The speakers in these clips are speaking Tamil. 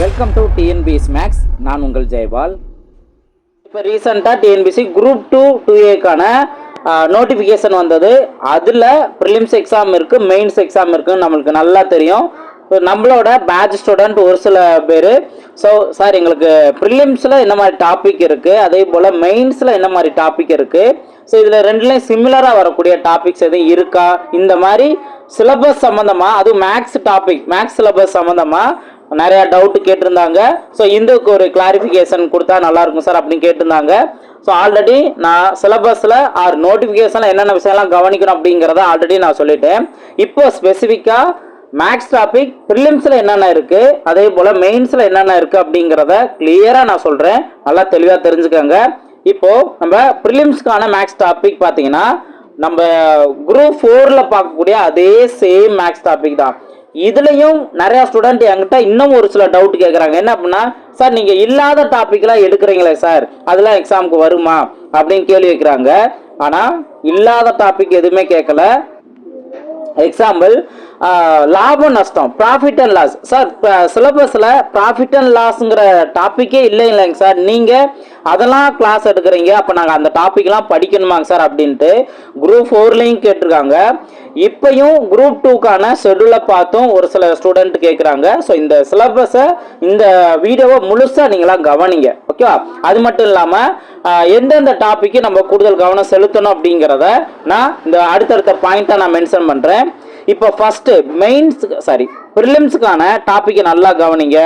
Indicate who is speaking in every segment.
Speaker 1: வெல்கம் டு டிஎன்பிஎஸ் மேக்ஸ் நான் உங்கள் ஜெயபால் இப்போ ரீசெண்டாக டிஎன்பிசி குரூப் டூ டூ ஏக்கான நோட்டிஃபிகேஷன் வந்தது. அதில் ப்ரிலிம்ஸ் எக்ஸாம் இருக்குது மெயின்ஸ் எக்ஸாம் இருக்குன்னு நம்மளுக்கு நல்லா தெரியும். ஸோ நம்மளோட பேட்ச் ஸ்டூடெண்ட் ஒரு சில பேர். ஸோ சார் எங்களுக்கு ப்ரிலிம்ஸில் என்ன மாதிரி டாபிக் இருக்குது அதே போல் மெயின்ஸில் என்ன மாதிரி டாபிக் இருக்குது ஸோ இதில் ரெண்டுலேயும் சிமிலராக வரக்கூடிய டாபிக்ஸ் எதுவும் இருக்கா? இந்த மாதிரி சிலபஸ் சம்மந்தமாக அதுவும் மேக்ஸ் டாபிக் மேக்ஸ் சிலபஸ் சம்மந்தமாக நிறைய டவுட் கேட்டிருந்தாங்க. ஸோ இதுக்கு ஒரு கிளாரிஃபிகேஷன் கொடுத்தா நல்லா இருக்கும் சார் அப்படின்னு கேட்டிருந்தாங்க. ஸோ ஆல்ரெடி நான் சிலபஸில் ஆர் நோட்டிஃபிகேஷனில் என்னென்ன விஷயம்லாம் கவனிக்கணும் அப்படிங்கிறத ஆல்ரெடி நான் சொல்லிட்டேன். இப்போ ஸ்பெசிஃபிக்காக மேக்ஸ் டாபிக் ப்ரிலிம்ஸில் என்னென்ன இருக்குது அதே போல் மெயின்ஸில் என்னென்ன இருக்குது அப்படிங்கிறத கிளியராக நான் சொல்கிறேன் நல்லா தெளிவாக தெரிஞ்சுக்கோங்க. இப்போது நம்ம ப்ரிலிம்ஸ்க்கான மேக்ஸ் டாபிக் பார்த்தீங்கன்னா நம்ம குரூப் ஃபோரில் பார்க்கக்கூடிய அதே சேம் மேக்ஸ் டாபிக் தான். இதுலேயும் நிறையா ஸ்டூடெண்ட் என்கிட்ட இன்னும் ஒரு சில டவுட் கேட்குறாங்க என்ன அப்படின்னா சார் நீங்கள் இல்லாத டாப்பிக்லாம் எடுக்கிறீங்களே சார் அதெல்லாம் எக்ஸாமுக்கு வருமா? அப்படின்னு கேள்வி வைக்கிறாங்க. ஆனால் இல்லாத டாபிக் எதுவுமே கேட்கல எக்ஸாம்பிள் லாபம் நஷ்டம் ப்ராஃபிட் அண்ட் லாஸ் சார் சிலபஸில் ப்ராஃபிட் அண்ட் லாஸுங்கிற டாப்பிக்கே இல்லை இல்லைங்க சார் நீங்கள் அதெல்லாம் கிளாஸ் எடுக்கிறீங்க அப்போ நாங்கள் அந்த டாப்பிக்லாம் படிக்கணுமாங்க சார் அப்படின்ட்டு குரூப் ஃபோர்லேயும் கேட்டிருக்காங்க. இப்பையும் குரூப் டூக்கான ஷெடியூலை பார்த்தும் ஒரு சில ஸ்டூடெண்ட் கேட்குறாங்க ஸோ இந்த சிலபஸை இந்த வீடியோவை முழுசாக நீங்களாம் கவனிங்க. ஓகேவா அது மட்டும் இல்லாமல் எந்தெந்த டாப்பிக்கு நம்ம கூடுதல் கவனம் செலுத்தணும் அப்படிங்கிறத நான் இந்த அடுத்தடுத்த பாயிண்ட்டை நான் மென்ஷன் பண்ணுறேன் இப்போ ஃபஸ்ட்டு மெயின்ஸ் சாரி ப்ரிலிம்ஸுக்கான டாப்பிக்கை நல்லா கவனிங்க.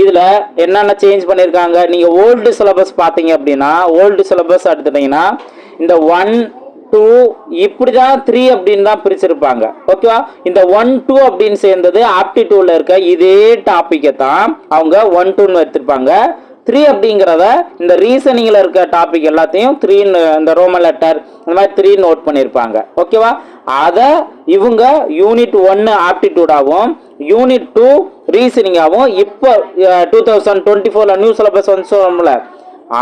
Speaker 1: இதில் என்னென்ன சேஞ்ச் பண்ணியிருக்காங்க நீங்கள் ஓல்டு சிலபஸ் பார்த்தீங்க அப்படின்னா ஓல்டு சிலபஸ் எடுத்துட்டிங்கன்னா இந்த ஒன் டூ இப்படி தான் த்ரீ அப்படின்னு தான் பிரிச்சிருப்பாங்க. ஓகேவா இந்த ஒன் டூ அப்படின்னு சேர்ந்தது ஆப்டிடியூட்ல இருக்க இதே டாப்பிக்கை தான் அவங்க ஒன் டூன்னு எடுத்திருப்பாங்க த்ரீ அப்படிங்கிறத இந்த ரீசனிங்கில் இருக்க டாபிக் எல்லாத்தையும் த்ரீன்னு இந்த ரோமன் லெட்டர் இந்த மாதிரி த்ரீ நோட் பண்ணியிருப்பாங்க ஓகேவா அதை இவங்க யூனிட் ஒன்று ஆப்டிடியூடாகவும் யூனிட் டூ ரீசனிங்காகவும் இப்போ டூ தௌசண்ட் டுவெண்ட்டி ஃபோரில் நியூ சிலபஸ் வந்து சொல்லல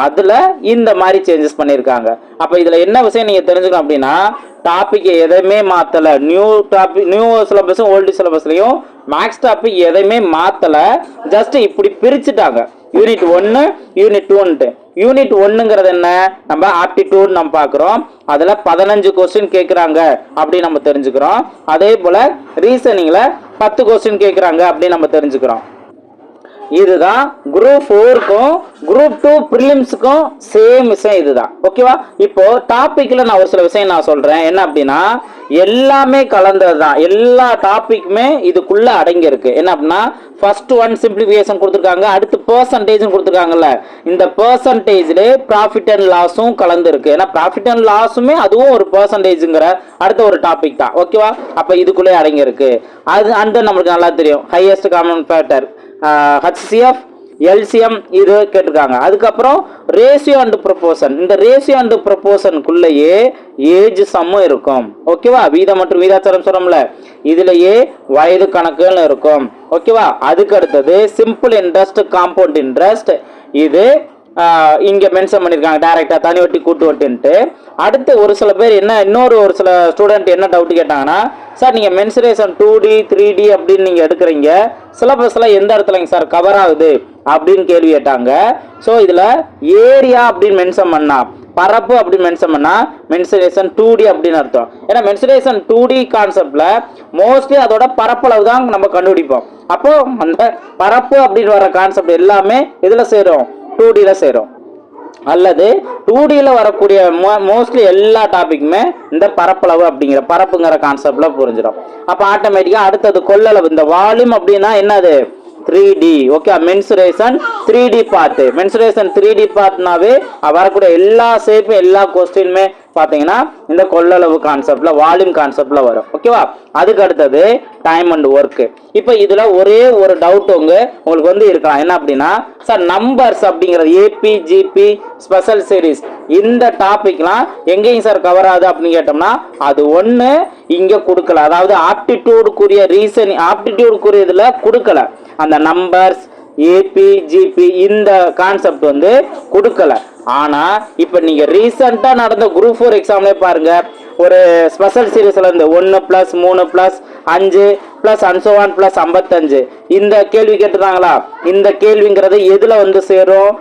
Speaker 1: அதில் இந்த மாதிரி சேஞ்சஸ் பண்ணியிருக்காங்க. அப்போ இதில் என்ன விஷயம் நீங்கள் தெரிஞ்சுக்கணும் அப்படின்னா டாப்பிக்கை எதையுமே மாற்றலை நியூ டாபிக் நியூ சிலபஸும் ஓல்டு சிலபஸ்லையும் மேக்ஸ் டாபிக் எதையுமே மாற்றலை ஜஸ்ட் இப்படி பிரிச்சுட்டாங்க. யூனிட் ஒன்று யூனிட் டூன்ட்டு யூனிட் ஒன்றுங்கிறது என்ன? நம்ம ஆப்டிடியூட் நம்ம பார்க்குறோம் அதில் பதினஞ்சு கொஸ்டின் கேட்குறாங்க அப்படின்னு நம்ம தெரிஞ்சுக்கிறோம். அதே போல் ரீசனிங்கில் பத்து கொஸ்டின் கேட்குறாங்க அப்படின்னு நம்ம தெரிஞ்சுக்கிறோம். இதுதான் குரூப் ஃபோருக்கும் குரூப் டூ ப்ரிலிம்ஸுக்கும் சேம் விஷயம் இதுதான். ஓகேவா இப்போ டாப்பிக்கில் நான் ஒரு சில விஷயம் நான் சொல்கிறேன் என்ன அப்படின்னா எல்லாமே கலந்தது தான் எல்லா டாப்பிக்குமே இதுக்குள்ள அடங்கியிருக்கு. என்ன அப்படின்னா ஃபர்ஸ்ட் ஒன் சிம்பிளிஃபிகேஷன் கொடுத்துருக்காங்க. அடுத்து பர்சன்டேஜ்னு கொடுத்துருக்காங்கல்ல. இந்த பர்சன்டேஜ்ல ப்ராஃபிட் அண்ட் லாஸும் கலந்துருக்கு. ஏன்னா ப்ராஃபிட் அண்ட் லாஸுமே அதுவும் ஒரு பர்சன்டேஜுங்கிற அடுத்த ஒரு டாபிக் தான். ஓகேவா அப்போ இதுக்குள்ளே அடங்கியிருக்கு. அது அந்த நம்மளுக்கு நல்லா தெரியும். Highest common factor HCF LCM இது கேட்டிருக்காங்க. அதுக்கப்புறம் ரேஷியோ அண்ட் ப்ரொபோஷன் இந்த ரேஷியோ அண்ட் ப்ரொபோசனுக்குள்ளேயே ஏஜ் சம்மும் இருக்கும். ஓகேவா வீதம் மற்றும் வீதாச்சாரம் சொல்கிறோம்ல இதுலேயே வயது கணக்குகள் இருக்கும். ஓகேவா அதுக்கு அடுத்தது சிம்பிள் இன்ட்ரெஸ்ட் காம்பவுண்ட் இன்ட்ரெஸ்ட் இது இங்கே மென்ஷன் பண்ணியிருக்காங்க டேரெக்டாக தனி வட்டி கூட்டு வட்டின்ட்டு அடுத்து ஒரு சில பேர் என்ன இன்னொரு ஒரு சில ஸ்டூடெண்ட் என்ன டவுட் கேட்டாங்கன்னா சார் நீங்கள் mensuration two D three D அப்படின்னு நீங்கள் எடுக்கிறீங்க. சிலபஸ்லாம் எந்த இடத்துலங்க சார் கவர் ஆகுது? அப்படின்னு கேள்வி கேட்டாங்க. ஸோ இதில் ஏரியா அப்படின்னு மென்ஷன் பண்ணா பரப்பு அப்படின்னு மென்ஷன் பண்ணால் மென்சுரேஷன் டூ டி அப்படின்னு அர்த்தம். ஏன்னா மென்சுரேஷன் டூ டி கான்செப்டில் மோஸ்ட்லி அதோட பரப்பளவு தான் நம்ம கண்டுபிடிப்போம். அப்போது அந்த பரப்பு அப்படின்னு வர கான்செப்ட் எல்லாமே இதில் சேரும். டூ டியில் சேரும். அல்லது டூ டியில் வரக்கூடிய மோஸ்ட்லி எல்லா டாபிக்குமே இந்த பரப்பளவு அப்படிங்கிற பரப்புங்கிற கான்செப்டில் புரிஞ்சிடும். அப்போ ஆட்டோமேட்டிக்காக அடுத்தது கொள்ளளவு. இந்த வால்யூம் அப்படின்னா என்னது? Three D okay mensuration three D பார்த்து மென்சுரேஷன் த்ரீ டி பார்ட்னாவே வரக்கூடிய எல்லா ஷேப்பும் எல்லா கொஸ்டினுமே பார்த்தீங்கன்னா இந்த கொள்ளளவு கான்செப்டில் வால்யூம் கான்செப்டில் வரும். ஓகேவா அதுக்கு அடுத்தது டைம் அண்ட் ஒர்க்கு இப்போ இதில் ஒரே ஒரு டவுட் உங்க உங்களுக்கு வந்து இருக்கலாம். என்ன அப்படின்னா சார் நம்பர்ஸ் அப்படிங்கிறது ஏபி ஜிபி ஸ்பெஷல் சீரிஸ் இந்த டாபிக்லாம் எங்கேயும் சார் கவர் ஆகுது அப்படின்னு கேட்டோம்னா அது ஒன்று இங்கே கொடுக்கல. அதாவது ஆப்டிடியூடுக்குரிய ரீசன் ஆப்டிடியூடுக்குரிய இதில் கொடுக்கல. அந்த நம்பர்ஸ் ஏபி ஜிபி இந்த கான்செப்ட் வந்து கொடுக்கல. ஆனால் இப்போ நீங்கள் ரீசெண்டா நடந்த குரூப் ஃபோர் எக்ஸாம்லே பாருங்கள் ஒரு ஸ்பெஷல் சீரீஸில் இருந்து ஒன்று ப்ளஸ் மூணு ப்ளஸ் அஞ்சு ப்ளஸ் அன்சோவான் ப்ளஸ் ஐம்பத்தஞ்சு. இந்த கேள்வி கேட்டுதாங்களா? இந்த கேள்விங்கிறது எதில் வந்து சேரும்?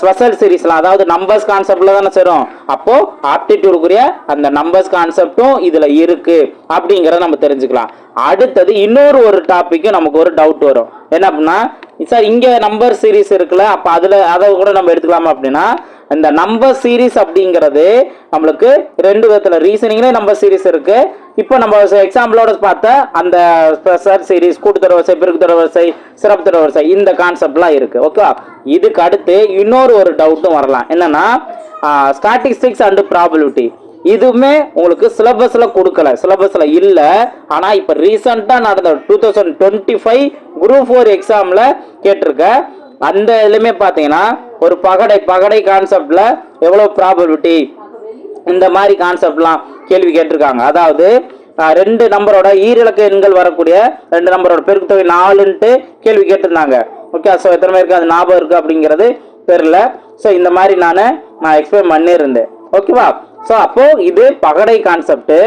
Speaker 1: ஸ்பெஷல் சீரீஸ்லாம் அதாவது நம்பர்ஸ் கான்செப்ட்ல தானே சேரும். அப்போ ஆப்டிடியூடுக்குரிய அந்த நம்பர்ஸ் கான்செப்டும் இதுல இருக்கு. அப்படிங்கிறத நம்ம தெரிஞ்சுக்கலாம். அடுத்தது இன்னொரு ஒரு டாபிக்கும் நமக்கு ஒரு டவுட் வரும். என்ன அப்படின்னா சார் இங்கே நம்பர் சீரிஸ் இருக்குல்ல அப்போ அதில் அதை கூட நம்ம எடுத்துக்கலாமா அப்படின்னா இந்த நம்பர் சீரிஸ் அப்படிங்கிறது நம்மளுக்கு ரெண்டு விதத்தில் ரீசனிங்லேயே நம்பர் சீரிஸ் இருக்குது இப்போ நம்ம எக்ஸாம்பிளோட பார்த்த அந்த ஸ்பெஷல் சீரிஸ் கூட்டுத்தர வரிசை பெருக்குத்தர வரிசை சிறப்பு தொடர் வரிசை இந்த கான்செப்ட்லாம் இருக்குது ஓகே இதுக்கு அடுத்து இன்னொரு ஒரு டவுட்டும் வரலாம். என்னன்னா ஸ்டாட்டிஸ்டிக்ஸ் அண்டு ப்ராபிலிட்டி இதுவுமே உங்களுக்கு சிலபஸ்ல கொடுக்கல. சிலபஸ்ல இல்ல. ஆனா இப்ப ரீசெண்டா நடந்த two thousand twenty five group four எக்ஸாம்ல கேட்டிருக்க. அந்த இதுலயுமே பாத்தீங்கன்னா ஒரு பகடை பகடை கான்செப்ட்ல எவ்வளவு ப்ராபபிலிட்டி இந்த மாதிரி கான்செப்ட்லாம் கேள்வி கேட்டிருக்காங்க. அதாவது ரெண்டு நம்பரோட ஈரிலக்க எண்கள் வரக்கூடிய ரெண்டு நம்பரோட பெருக்கு தொகை நாலுன்ட்டு கேள்வி கேட்டிருந்தாங்க. ஓகே ஸோ எத்தனை பேருக்கு அது ஞாபகம் இருக்கு அப்படிங்கிறது தெரில ஸோ இந்த மாதிரி நான் நான் எக்ஸ்பிளைன் பண்ணியிருந்தேன். ஓகேவா ஸோ அப்போது இது பகடை கான்செப்ட்டு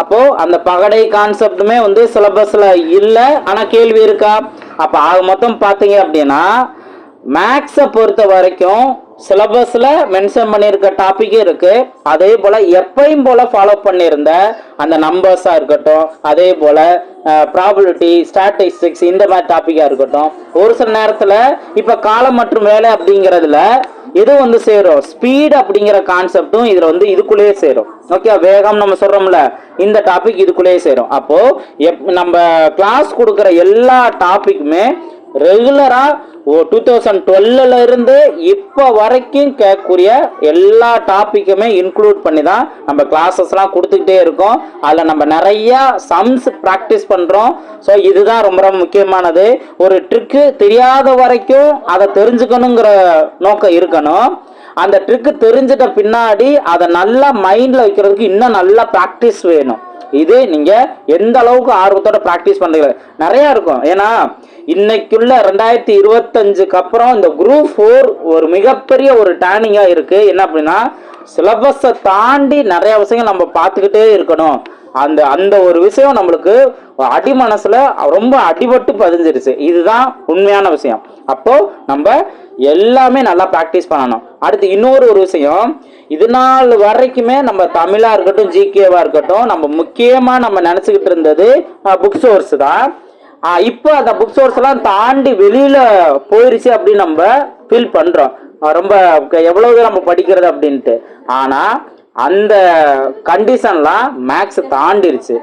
Speaker 1: அப்போது அந்த பகடை கான்செப்ட்டுமே வந்து சிலபஸில் இல்லை ஆனால் கேள்வி இருக்கா? அப்போ ஆக மொத்தம் பார்த்தீங்க அப்படின்னா மேக்ஸை பொறுத்த வரைக்கும் சிலபஸில் மென்ஷன் பண்ணியிருக்க டாப்பிக்கே இருக்குது அதே போல் எப்பையும் போல் ஃபாலோ பண்ணியிருந்த அந்த நம்பர்ஸாக இருக்கட்டும் அதே போல் ப்ராபிலிட்டி ஸ்டாட்டிஸ்டிக்ஸ் இந்த மாதிரி டாப்பிக்காக இருக்கட்டும். ஒரு சில நேரத்தில் இப்போ காலம் மற்றும் வேலை அப்படிங்கிறதுல எது வந்து சேரும்? ஸ்பீட் அப்படிங்கிற கான்செப்டும் இதுல வந்து இதுக்குள்ளேயே சேரும். ஓகே வேகம் நம்ம சொல்றோம்ல இந்த டாபிக் இதுக்குள்ளேயே சேரும். அப்போ எப் நம்ம கிளாஸ் கொடுக்குற எல்லா டாபிக்குமே ரெகுலரா ஓ டூ தௌசண்ட் டுவெல்ல இருந்து இப்போ வரைக்கும் கேட்கக்கூடிய எல்லா டாப்பிக்குமே இன்க்ளூட் பண்ணி தான் நம்ம கிளாஸஸ்லாம் கொடுத்துக்கிட்டே இருக்கோம். அதில் நம்ம நிறைய சம்ஸ் ப்ராக்டிஸ் பண்ணுறோம் ஸோ இதுதான் ரொம்ப ரொம்ப முக்கியமானது. ஒரு ட்ரிக்கு தெரியாத வரைக்கும் அதை தெரிஞ்சுக்கணுங்கிற நோக்கம் இருக்கணும். அந்த ட்ரிக்கு தெரிஞ்சிட்ட பின்னாடி அதை நல்லா மைண்டில் வைக்கிறதுக்கு இன்னும் நல்லா ப்ராக்டிஸ் வேணும். இது நீங்கள் எந்த அளவுக்கு ஆர்வத்தோட ப்ராக்டிஸ் பண்ணுறீங்க நிறையா இருக்கும். ஏன்னா இன்னைக்குள்ள ரெண்டாயிரத்தி இருபத்தஞ்சுக்கு அப்புறம் இந்த குரூப் ஃபோர் ஒரு மிகப்பெரிய ஒரு டேர்னிங்காக இருக்குது என்ன அப்படின்னா சிலபஸை தாண்டி நிறையா விஷயங்கள் நம்ம பார்த்துக்கிட்டே இருக்கணும். அந்த அந்த ஒரு விஷயம் நம்மளுக்கு அடி மனசில் ரொம்ப அடிபட்டு பதிஞ்சிருச்சு. இதுதான் உண்மையான விஷயம். அப்போது நம்ம எல்லாமே நல்லா ப்ராக்டிஸ் பண்ணணும். அடுத்து இன்னொரு ஒரு விஷயம் இது நாள் வரைக்குமே நம்ம தமிழாக இருக்கட்டும் ஜிகேவாக இருக்கட்டும் நம்ம முக்கியமாக நம்ம நினச்சிக்கிட்டு இருந்தது புக் சோர்ஸ் தான். இப்போ அந்த புக் சோர்ஸ் தாண்டி வெளியில் போயிருச்சு அப்படின்னு நம்ம ஃபீல் பண்ணுறோம் ரொம்ப க- எவ்வளவு நம்ம படிக்கிறது அப்படின்ட்டு. ஆனால் அந்த கண்டிஷன்லாம் மேக்ஸ் தாண்டிருச்சு.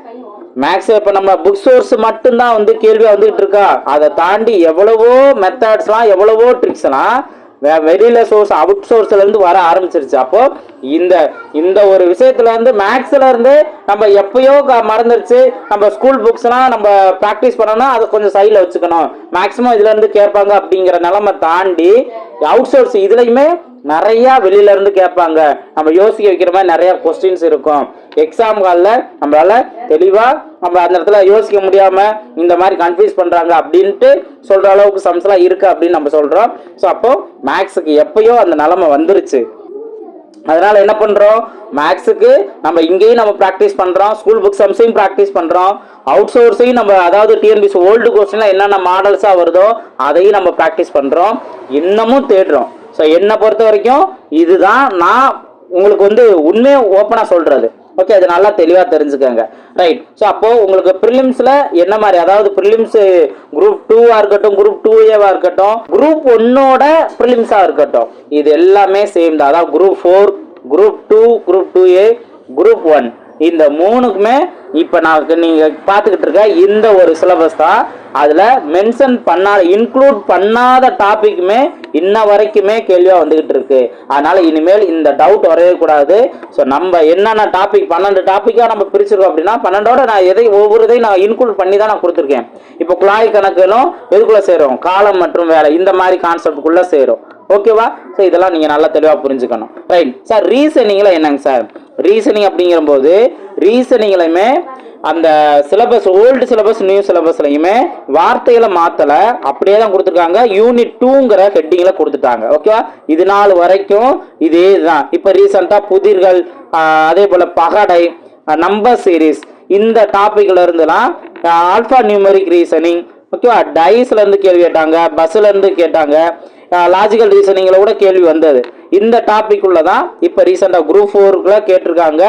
Speaker 1: மேக்ஸ் இப்போ நம்ம புக் சோர்ஸ் மட்டும்தான் வந்து கேள்வியா வந்துகிட்டு இருக்கா? அதை தாண்டி எவ்வளவோ மெத்தட்ஸ்லாம் எவ்வளவோ ட்ரிக்ஸ்லாம் வெளியில சோர்ஸ் அவுட் சோர்ஸ்ல இருந்து வர ஆரம்பிச்சிருச்சு. அப்போ இந்த இந்த ஒரு விஷயத்துல இருந்து மேக்ஸ்ல இருந்து நம்ம எப்பயோ க- மறந்துருச்சு. நம்ம ஸ்கூல் புக்ஸ்லாம் நம்ம ப்ராக்டிஸ் பண்ணோம்னா அதை கொஞ்சம் சைடில் வச்சுக்கணும். மேக்ஸிமம் இதுல இருந்து கேட்பாங்க அப்படிங்கிற நிலைமை தாண்டி அவுட் சோர்ஸ் இதுலயுமே நிறைய வெளியில இருந்து கேட்பாங்க. நம்ம யோசிக்க வைக்கிற மாதிரி நிறைய கொஸ்டின்ஸ் இருக்கும். எக்ஸாம் காலில் நம்மளால தெளிவாக நம்ம அந்த இடத்துல யோசிக்க முடியாம இந்த மாதிரி கன்ஃபியூஸ் பண்றாங்க அப்படின்ட்டு சொல்ற அளவுக்கு சம்ஸ்லாம் இருக்கு அப்படின்னு நம்ம சொல்றோம். ஸோ அப்போ மேக்ஸுக்கு எப்பயோ அந்த நிலைமை வந்துருச்சு. அதனால என்ன பண்றோம்? மேக்ஸுக்கு நம்ம இங்கேயும் நம்ம ப்ராக்டிஸ் பண்றோம். ஸ்கூல் புக் சம்ஸையும் ப்ராக்டிஸ் பண்றோம். அவுட் சோர்ஸையும் நம்ம அதாவது டிஎன்பிசி ஓல்டு கொஸ்டின்ல என்னென்ன மாடல்ஸா வருதோ அதையும் நம்ம ப்ராக்டிஸ் பண்றோம். இன்னமும் தேடுறோம். ஸோ என்னை பொறுத்த வரைக்கும் இதுதான் நான் உங்களுக்கு வந்து உண்மையை ஓப்பனாக சொல்றது. ஓகே அது நல்லா தெளிவாக தெரிஞ்சுக்கோங்க. ரைட் ஸோ அப்போது உங்களுக்கு ப்ரிலிம்ஸில் என்ன மாதிரி? அதாவது ப்ரிலிம்ஸ் குரூப் டூவாக இருக்கட்டும் குரூப் டூ ஏவாக இருக்கட்டும் குரூப் ஒன்னோட ப்ரிலிம்ஸாக இருக்கட்டும். இது எல்லாமே சேம் தான். அதாவது group four group two group two A group one இந்த மூணுக்குமே இப்போ நான் நீங்கள் பார்த்துக்கிட்டு இருக்க இந்த ஒரு சிலபஸ் தான். அதில் மென்ஷன் பண்ணாத இன்க்ளூட் பண்ணாத டாபிக்குமே இன்ன வரைக்குமே கேள்வியாக வந்துக்கிட்டு இருக்கு. அதனால் இனிமேல் இந்த டவுட் வரவே கூடாது. ஸோ நம்ம என்னென்ன டாபிக் பன்னெண்டு டாப்பிக்காக நம்ம பிரிச்சிருக்கோம் அப்படின்னா பன்னெண்டோட நான் எதை ஒவ்வொரு இதையும் நான் இன்க்ளூட் பண்ணி தான் நான் கொடுத்துருக்கேன். இப்போ குழாய் கணக்கிலும் எதுக்குள்ளே சேரும்? காலம் மற்றும் வேலை. இந்த மாதிரி கான்செப்டுக்குள்ளே சேரும். ஓகேவா ஸோ இதெல்லாம் நீங்கள் நல்லா தெளிவாக புரிஞ்சுக்கணும். ரைட் சார் ரீசனிங்கில் என்னங்க சார் ரீசனிங் அப்படிங்கிறபோது ரீசனிங்லையுமே அந்த சிலபஸ் ஓல்டு சிலபஸ் நியூ சிலபஸ்லையுமே வார்த்தைகளை மாற்றலை அப்படியே தான் கொடுத்துருக்காங்க. யூனிட் டூங்கிற ஹெட்டிங்கில் கொடுத்துட்டாங்க. ஓகேவா இது நாள் வரைக்கும் இதே தான் இப்போ ரீசெண்டாக புதிர்கள் அதே போல் பகடை நம்பர் சீரிஸ் இந்த டாப்பிக்கில் இருந்துலாம் ஆல்ஃபா நியூமரிக் ரீசனிங் ஓகேவா டைஸ்லேருந்து கேள்வி கேட்டாங்க பஸ்ஸுலேருந்து கேட்டாங்க லாஜிக்கல் ரீசனிங்கில் கூட கேள்வி வந்தது. இந்த டாபிக் உள்ள தான் இப்போ ரீசெண்டாக குரூப் ஃபோருக்குள்ள கேட்டிருக்காங்க.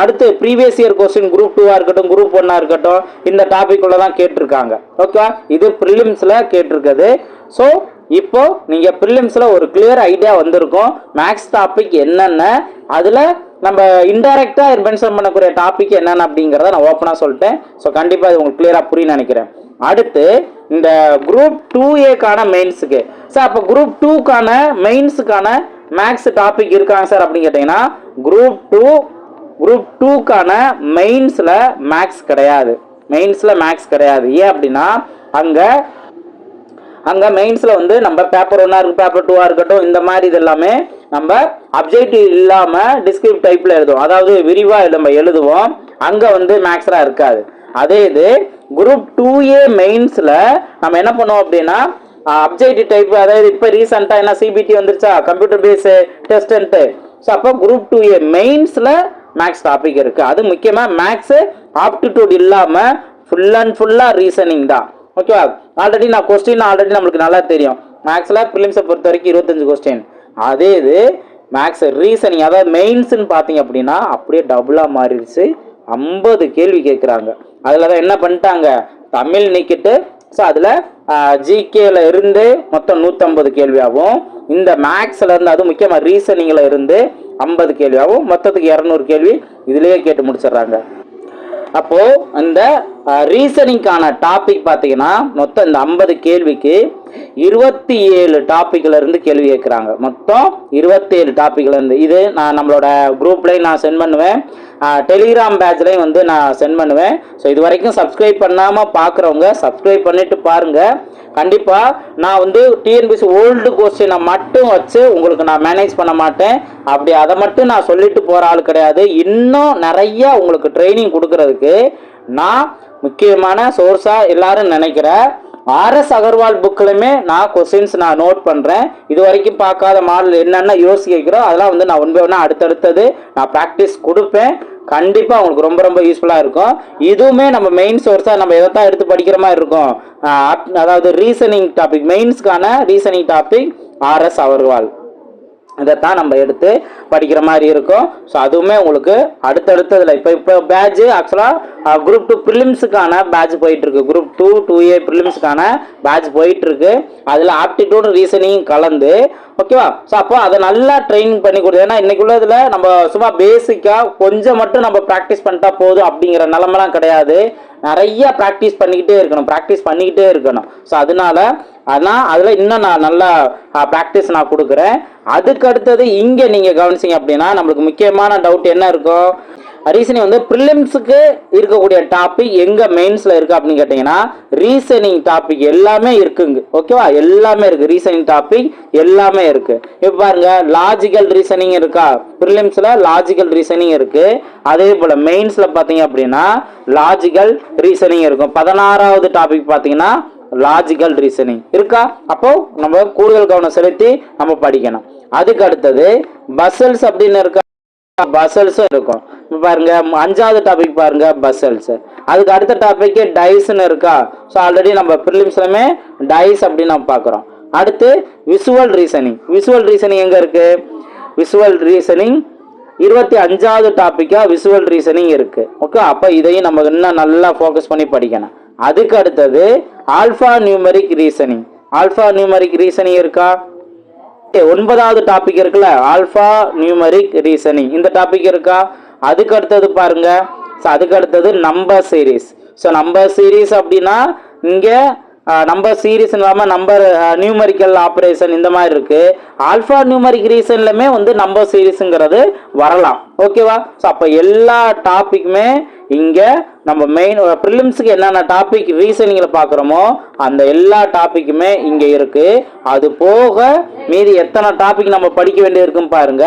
Speaker 1: அடுத்து ப்ரீவியஸ் இயர் கொஸ்டின் குரூப் டூவாக இருக்கட்டும் குரூப் ஒன்னாக இருக்கட்டும் இந்த டாபிக் உள்ள தான் கேட்டிருக்காங்க ஓகே இது ப்ரிலிம்ஸில் கேட்டிருக்குது. ஸோ இப்போ நீங்கள் ப்ரிலிம்ஸில் ஒரு கிளியர் ஐடியா வந்திருக்கும். மேக்ஸ் டாபிக் என்னென்ன அதில் நம்ம இன்டெரக்டாக மென்ஷன் பண்ணக்கூடிய டாபிக் என்னென்ன அப்படிங்கிறத நான் ஓப்பனாக சொல்லிட்டேன். ஸோ கண்டிப்பாக இது உங்களுக்கு கிளியராக புரியும் நினைக்கிறேன். அடுத்து இந்த குரூப் டூ ஏக்கான மெயின்ஸுக்கு சார் அப்போ குரூப் டூக்கான மெயின்ஸுக்கான மேக்ஸ் டாபிக் இருக்காங்க சார் அப்படின்னு கேட்டிங்கன்னா குரூப் டூ குரூப் டூக்கான மெயின்ஸில் மேக்ஸ் கிடையாது. மெயின்ஸில் மேக்ஸ் கிடையாது. ஏன் அப்படின்னா அங்கே அங்கே மெயின்ஸில் வந்து நம்ம பேப்பர் ஒன்றா இருக்கும் பேப்பர் டூவாக இருக்கட்டும் இந்த மாதிரி இது எல்லாமே நம்ம அப்ஜெக்டிவ் இல்லாமல் டிஸ்கிரிப் டைப்பில் எழுதுவோம். அதாவது விரிவாக நம்ம எழுதுவோம். அங்கே வந்து மேக்ஸ்லாம் இருக்காது. அதே இது குரூப் டூ ஏ மெயின்ஸில் நம்ம என்ன பண்ணுவோம் அப்படின்னா அப்ஜெக்டிவ் டைப் அதாவது இப்போ ரீசெண்டாக என்ன சிபிடி வந்துருச்சா? கம்ப்யூட்டர் பேஸு டெஸ்டன்ட்டு ஸோ அப்போ குரூப் டூ ஏ மெயின்ஸில் மேக்ஸ் டாபிக் இருக்குது அது முக்கியமாக மேக்ஸு ஆப்டிடியூட் இல்லாமல் ஃபுல் அண்ட் ஃபுல்லாக ரீசனிங் தான். ஓகேவா ஆல்ரெடி நான் கொஸ்டின் ஆல்ரெடி நம்மளுக்கு நல்லா தெரியும். மேக்ஸில் ஃபிலிம்ஸை பொறுத்த வரைக்கும் இருபத்தஞ்சு கொஸ்டின் அதே இது மேக்ஸ் ரீசனிங் அதாவது மெயின்ஸுன்னு பார்த்தீங்க அப்படின்னா அப்படியே டபுளாக மாறிடுச்சு. ஐம்பது கேள்வி கேட்குறாங்க. அதில் தான் என்ன பண்ணிட்டாங்க? தமிழ் நீக்கிட்டு ஸோ அதில் ஜிகேல இருந்து மொத்தம் நூற்றம்பது கேள்வியாகவும் இந்த மேக்ஸில் இருந்து அதுவும் முக்கியமாக ரீசனிங்கில் இருந்து ஐம்பது கேள்வியாகவும் மொத்தத்துக்கு இரநூறு கேள்வி இதுலேயே கேட்டு முடிச்சிடுறாங்க. அப்போ இந்த ரீசனிங்கான டாபிக் பார்த்தீங்கன்னா மொத்தம் இந்த ஐம்பது கேள்விக்கு இருபத்தி ஏழு டாபிக்ல இருந்து கேள்வி கேட்குறாங்க. மொத்தம் இருபத்தேழு டாபிக்ல இருந்து. இது நான் நம்மளோட குரூப்லேயும் நான் சென்ட் பண்ணுவேன். டெலிகிராம் பேட்ச்லையும் வந்து நான் சென்ட் பண்ணுவேன். ஸோ இது வரைக்கும் சப்ஸ்கிரைப் பண்ணாமல் பார்க்குறவங்க சப்ஸ்கிரைப் பண்ணிட்டு பாருங்கள் கண்டிப்பாக நான் வந்து டிஎன்பிசி ஓல்டு கொஸ்டினை மட்டும் வச்சு உங்களுக்கு நான் மேனேஜ் பண்ண மாட்டேன். அப்படி அதை மட்டும் நான் சொல்லிட்டு போகிற ஆள் கிடையாது. இன்னும் நிறைய உங்களுக்கு ட்ரைனிங் கொடுக்கறதுக்கு நான் முக்கியமான சோர்ஸாக எல்லாரும் நினைக்கிறேன். ஆர்எஸ் அகர்வால் புக்கிலுமே நான் கொஸ்டின்ஸ் நான் நோட் பண்ணுறேன் இது வரைக்கும் பார்க்காத மாடல் என்னென்ன யோசிக்கிறோம் அதெல்லாம் வந்து நான் ஒன்பே ஒன்றா அடுத்தடுத்தது நான் ப்ராக்டிஸ் கொடுப்பேன். கண்டிப்பாக உங்களுக்கு ரொம்ப ரொம்ப யூஸ்ஃபுல்லாக இருக்கும். இதுவுமே நம்ம மெயின் சோர்ஸாக நம்ம எதை தான் எடுத்து படிக்கிற மாதிரி இருக்கும்? அதாவது ரீசனிங் டாபிக் மெயின்ஸ்க்கான ரீசனிங் டாபிக் ஆர்எஸ் அவர்வால் இதைத்தான் நம்ம எடுத்து படிக்கிற மாதிரி இருக்கும். ஸோ அதுவுமே உங்களுக்கு அடுத்தடுத்ததில் இப்போ இப்போ பேட்ச் ஆக்சுவலாக குரூப் டூ ப்ரிலிம்ஸுக்கான பேட்ச் போயிட்டுருக்கு. குரூப் டூ டூ ஏ ப்ரிலிம்ஸுக்கான பேட்ச் போயிட்டுருக்கு. அதில் ஆப்டிடியூட் ரீசனிங் கலந்து ஓகேவா ஸோ அப்போ அதை நல்லா ட்ரைனிங் பண்ணி கொடுத்து ஏன்னா இன்னைக்கு உள்ளதுல நம்ம சும்மா பேசிக்காக கொஞ்சம் மட்டும் நம்ம ப்ராக்டிஸ் பண்ணிட்டா போதும் அப்படிங்கிற நிலமெல்லாம் கிடையாது. நிறைய ப்ராக்டிஸ் பண்ணிக்கிட்டே இருக்கணும். ப்ராக்டிஸ் பண்ணிக்கிட்டே இருக்கணும். ஸோ அதனால ஆனால் அதில் இன்னும் நான் நல்லா ப்ராக்டிஸ் நான் கொடுக்குறேன். அதுக்கு அடுத்தது இங்கே நீங்கள் கவனிச்சிங்க அப்படின்னா நம்மளுக்கு முக்கியமான டவுட் என்ன இருக்கும் ரீசனிங் வந்து ப்ரிலிம்ஸுக்கு இருக்கக்கூடிய டாபிக் எங்கே மெயின்ஸில் இருக்குது அப்படின்னு கேட்டிங்கன்னா ரீசனிங் டாபிக் எல்லாமே இருக்குங்க. ஓகேவா எல்லாமே இருக்குது ரீசனிங் டாபிக் எல்லாமே இருக்குது இப்போ பாருங்க லாஜிக்கல் ரீசனிங் இருக்கா? ப்ரிலிம்ஸில் லாஜிக்கல் ரீசனிங் இருக்குது அதே போல் மெயின்ஸில் பார்த்தீங்க அப்படின்னா லாஜிக்கல் ரீசனிங் இருக்கும். பதினாறாவது டாபிக் பார்த்தீங்கன்னா லாஜிக்கல் ரீசனிங் இருக்கா? அப்போ நம்ம கூடுதல் கவனம் செலுத்தி நம்ம படிக்கணும். அதுக்கு அடுத்தது பசல்ஸ் அப்படின்னு இருக்கா? பசல்ஸும் இருக்கும். இப்ப பாருங்க அஞ்சாவது டாபிக் பாருங்க பசல்ஸ் அதுக்கு அடுத்த டாபிக் டைஸ்னு இருக்கா? ஸோ ஆல்ரெடி நம்ம ப்ரிலிம்ஸ்லமே டைஸ் அப்படின்னு நம்ம பார்க்குறோம். அடுத்து விசுவல் ரீசனிங் விசுவல் ரீசனிங் எங்க இருக்கு? விசுவல் ரீசனிங் இருபத்தி அஞ்சாவது டாப்பிக்காக விசுவல் ரீசனிங் இருக்குது ஓகே அப்போ இதையும் நம்ம இன்னும் நல்லா ஃபோக்கஸ் பண்ணி படிக்கணும். அதுக்கு அடுத்தது alpha numeric reasoning alpha numeric reasoning இருக்கா? ஒன்பதாவது டாபிக் இருக்குல்ல ஆல்ஃபா நியூமரிக் ரீசனிங் இந்த டாபிக் இருக்கா? அதுக்கு அடுத்தது பாருங்க. ஸோ அதுக்கு அடுத்தது number series so number series அப்படின்னா இங்கே நம்பர் சீரீஸ் இல்லாமல் நம்பர் நியூமரிக்கல் ஆப்ரேஷன் இந்த மாதிரி இருக்குது ஆல்ஃபா நியூமரிக் ரீசன்லுமே வந்து நம்பர் சீரிஸுங்கிறது வரலாம். ஓகேவா ஸோ அப்போ எல்லா டாப்பிக்குமே இங்கே நம்ம மெயின் ப்ரிலிம்ஸுக்கு என்னென்ன டாபிக் ரீசனிங்கில் பார்க்குறோமோ அந்த எல்லா டாப்பிக்குமே இங்கே இருக்குது அது போக மீதி எத்தனை டாபிக் நம்ம படிக்க வேண்டியது பாருங்கள் பாருங்க.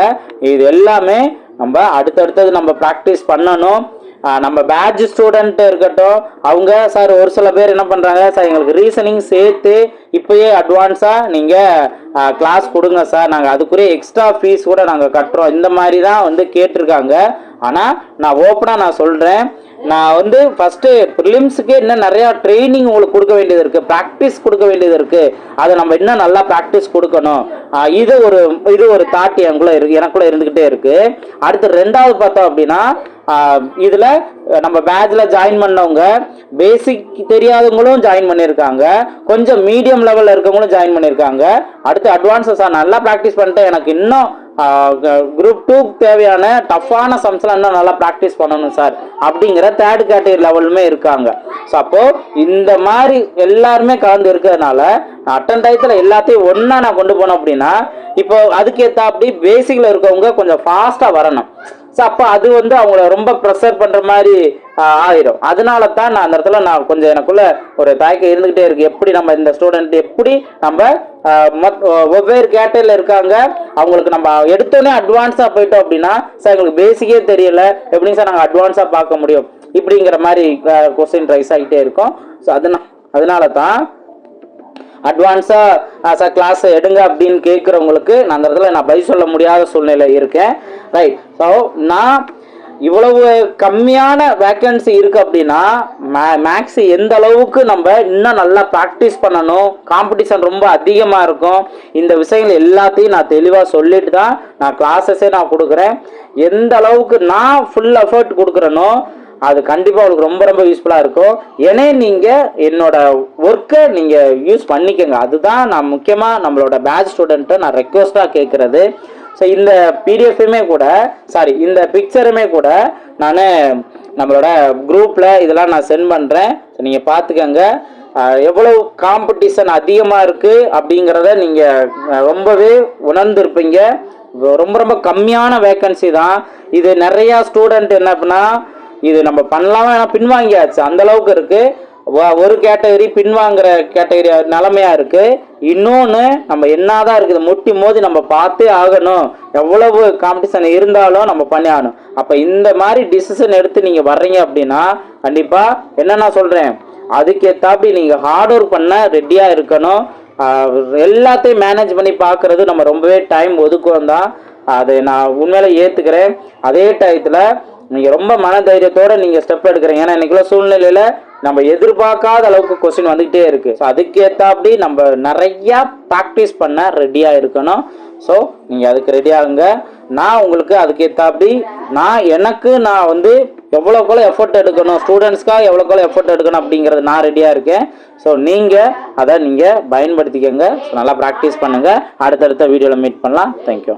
Speaker 1: இது எல்லாமே நம்ம அடுத்தடுத்தது நம்ம ப்ராக்டிஸ் பண்ணணும். நம்ம பேட்ச் ஸ்டூடெண்ட் இருக்கட்டும் அவங்க சார் ஒரு சில பேர் என்ன பண்ணுறாங்க சார் எங்களுக்கு ரீசனிங் சேர்த்து இப்போயே அட்வான்ஸாக நீங்கள் கிளாஸ் கொடுங்க சார் நாங்கள் அதுக்குரிய எக்ஸ்ட்ரா ஃபீஸ் கூட நாங்கள் கட்டுறோம். இந்த மாதிரி தான் வந்து கேட்டிருக்காங்க. ஆனால் நான் ஓப்பனாக நான் சொல்கிறேன் நான் வந்து ஃபஸ்ட்டு ப்ரிலிம்ஸுக்கு இன்னும் நிறையா ட்ரைனிங் உங்களுக்கு கொடுக்க வேண்டியது இருக்குது ப்ராக்டிஸ் கொடுக்க வேண்டியது இருக்குது அதை நம்ம இன்னும் நல்லா ப்ராக்டிஸ் கொடுக்கணும். இது ஒரு இது ஒரு தாட் எனக்குள்ள இரு எனக்குள்ளே இருந்துக்கிட்டே இருக்குது அடுத்து ரெண்டாவது பார்த்தோம் அப்படின்னா இதில் நம்ம பேட்சில் ஜாயின் பண்ணவங்க பேசிக் தெரியாதவங்களும் ஜாயின் பண்ணியிருக்காங்க கொஞ்சம் மீடியம் லெவலில் இருக்கவங்களும் ஜாயின் பண்ணியிருக்காங்க அடுத்து அட்வான்ஸஸாக நல்லா ப்ராக்டிஸ் பண்ணிட்டு எனக்கு இன்னும் குரூப் டூ தேவையான டஃப்பான சம்ஸ்லாம் இன்னும் நல்லா ப்ராக்டிஸ் பண்ணணும் சார் அப்படிங்கிற தேர்ட் கேட்டகரி லெவலுமே இருக்காங்க. ஸோ அப்போது இந்த மாதிரி எல்லாருமே கலந்து இருக்கிறதுனால நான் அட்டன் டயத்தில் எல்லாத்தையும் ஒன்றா நான் கொண்டு போனோம் அப்படின்னா இப்போ அதுக்கேற்ற அப்படி பேசிக்கில் இருக்கவங்க கொஞ்சம் ஃபாஸ்ட்டாக வரணும். ஸோ அப்போ அது வந்து அவங்கள ரொம்ப ப்ரெஷர் பண்ணுற மாதிரி ஆயிரும். அதனால தான் நான் அந்த இடத்துல நான் கொஞ்சம் எனக்குள்ள ஒரு தயக்கம் இருந்துக்கிட்டே இருக்கு. எப்படி நம்ம இந்த ஸ்டூடெண்ட் எப்படி நம்ம ஆஹ், மொத்- வெவ்வேறு கேட்டரியில் இருக்காங்க அவங்களுக்கு நம்ம எடுத்தோடனே அட்வான்ஸாக போயிட்டோம் அப்படின்னா சார் எங்களுக்கு பேசிக்கே தெரியல. எப்படிங்க சார் நாங்கள் அட்வான்ஸாக பார்க்க முடியும்? இப்படிங்கிற மாதிரி கொஸ்டின் ரைஸ் ஆகிட்டே இருக்கும். ஸோ அதனா அதனால தான் அட்வான்ஸாக சார் கிளாஸ் எடுங்க அப்படின்னு கேட்குறவங்களுக்கு நான் அந்த இடத்துல நான் பதில் சொல்ல முடியாத சூழ்நிலை இருக்கேன். ரைட் ஸோ நான் இவ்வளவு கம்மியான வேக்கன்சி இருக்குது அப்படின்னா மே மேக்ஸ் எந்த அளவுக்கு நம்ம இன்னும் நல்லா ப்ராக்டிஸ் பண்ணணும் காம்படிஷன் ரொம்ப அதிகமாக இருக்கும் இந்த விஷயங்கள் எல்லாத்தையும் நான் தெளிவாக சொல்லிட்டு தான் நான் கிளாஸஸே நான் கொடுக்குறேன். எந்த அளவுக்கு நான் ஃபுல் எஃபர்ட் கொடுக்குறேனோ அது கண்டிப்பாக உங்களுக்கு ரொம்ப ரொம்ப யூஸ்ஃபுல்லாக இருக்கும். ஏனே நீங்கள் என்னோட ஒர்க்கை நீங்கள் யூஸ் பண்ணிக்கோங்க. அதுதான் நான் முக்கியமாக நம்மளோட பேட்ச் ஸ்டூடெண்ட்டை நான் ரெக்வஸ்ட்டாக கேட்குறது ஸோ இந்த பிடிஎஃப்மே கூட சாரி இந்த பிக்சருமே கூட நான் நம்மளோட குரூப்பில் இதெல்லாம் நான் சென்ட் பண்ணுறேன் நீங்கள் பார்த்துக்கோங்க எவ்வளோ எவ்வளவு காம்படிஷன் அதிகமாக இருக்குது அப்படிங்கிறத நீங்கள் ரொம்பவே உணர்ந்திருப்பீங்க. ரொம்ப ரொம்ப கம்மியான வேக்கன்சி தான். இது நிறையா ஸ்டூடெண்ட் என்ன அப்படின்னா இது நம்ம பண்ணலாமா ஏன்னா பின்வாங்கியாச்சு. அந்த அளவுக்கு இருக்கு. ஒரு கேட்டகரி பின்வாங்குற கேட்டகரி நிலமையா இருக்கு. இன்னொன்று நம்ம என்னதான் இருக்குது முட்டி மோதி நம்ம பார்த்தே ஆகணும். எவ்வளவு காம்படிஷன் இருந்தாலும் நம்ம பண்ணி ஆகணும். அப்போ இந்த மாதிரி டிசிஷன் எடுத்து நீங்கள் வர்றீங்க அப்படின்னா கண்டிப்பாக என்ன நான் சொல்கிறேன் அதுக்கேற்றாப்படி நீங்கள் ஹார்ட் ஒர்க் பண்ண ரெடியாக இருக்கணும். எல்லாத்தையும் மேனேஜ் பண்ணி பார்க்குறது நம்ம ரொம்பவே டைம் ஒதுக்குவோம் தான். அதை நான் உண்மையில ஏற்றுக்கிறேன் அதே டயத்தில் நீங்கள் ரொம்ப மன தைரியத்தோடு நீங்கள் ஸ்டெப் எடுக்கிறீங்க. ஏன்னா இன்னைக்குள்ள சூழ்நிலையில் நம்ம எதிர்பார்க்காத அளவுக்கு கொஸ்டின் வந்துக்கிட்டே இருக்குது ஸோ அதுக்கேற்றாப்படி நம்ம நிறையா ப்ராக்டிஸ் பண்ண ரெடியாக இருக்கணும். ஸோ நீங்கள் அதுக்கு ரெடி ஆகுங்க நான் உங்களுக்கு அதுக்கேற்றாப்படி நான் எனக்கு நான் வந்து எவ்வளோக்குள்ள எஃபர்ட் எடுக்கணும்? ஸ்டூடெண்ட்ஸ்க்காக எவ்வளோக்குள்ள எஃபர்ட் எடுக்கணும் அப்படிங்கிறது நான் ரெடியாக இருக்கேன். ஸோ நீங்கள் அதை நீங்கள் பயன்படுத்திக்கோங்க. ஸோ நல்லா ப்ராக்டிஸ் பண்ணுங்கள் அடுத்தடுத்த வீடியோவில் மீட் பண்ணலாம். தேங்க்யூ